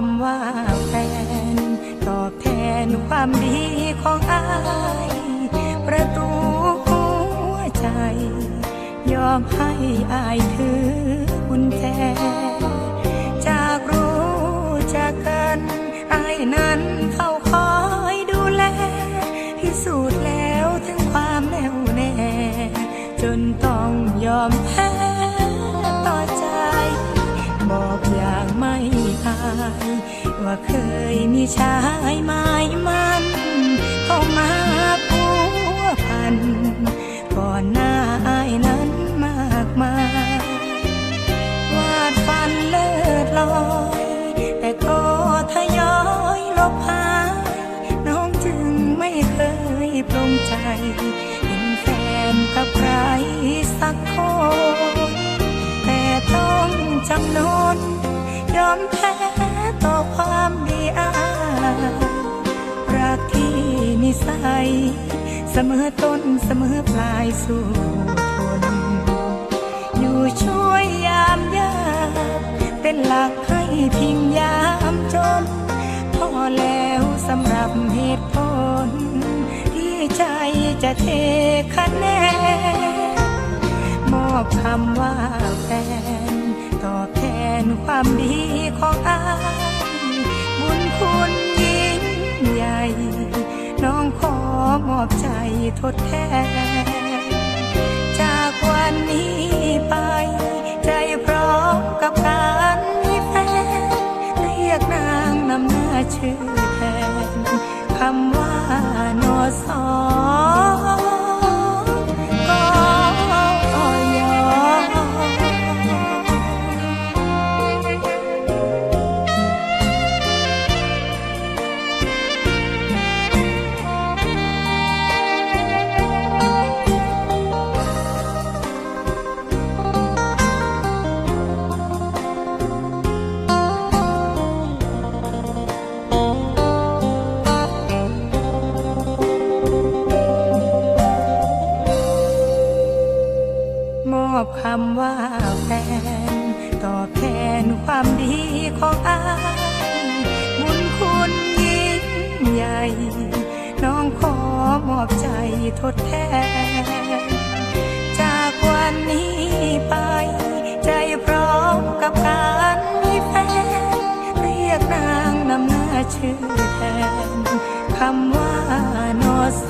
คำว่าแฟน ตอบแทนความดีของอายประตูหัวใจ ยอมให้อายถือกุญแจ จากรู้จากกันอายนั้นเฝ้าคอยดูแล พิสูจน์แล้วถึงความแน่วแน่ จนต้องยอมแพ้ ว่าเคยมีชายหมายมันเข้ามาพัวพัน ก่อนหน้าอายนั้นมากมายวาดฝันเลิศลอย แต่ก็ทยอยลบหายน้องจึงไม่เคยปรงใจเป็นแฟนกับใครสักคนแต่ต้องจำนนยอมแพ้ อายรักที่นิสัย เสมอต้นเสมอปลายสู่ทนอยู่ช่วยยามยากเป็นหลักให้พิงยามจน พอแล้วสำหรับเหตุผล ที่ใจจะเทคะแนนมอบคำว่าแฟน ตอบแทนความดีของอาย คุณยิ่งใหญ่ น้องขอมอบใจทดแทน จากวันนี้ไป ใจพร้อมกับการมีแฟน เรียกนางนำหน้าชื่อแทนคำว่านอสอ มอบคำว่าแฟน ตอบแทนความดีของอายบุญคุณยิ่งใหญ่ น้องขอมอบใจทดแทน จากวันนี้ไป ใจพร้อมกับการมีแฟน เรียกนางนำหน้าชื่อแทน คำว่านอซ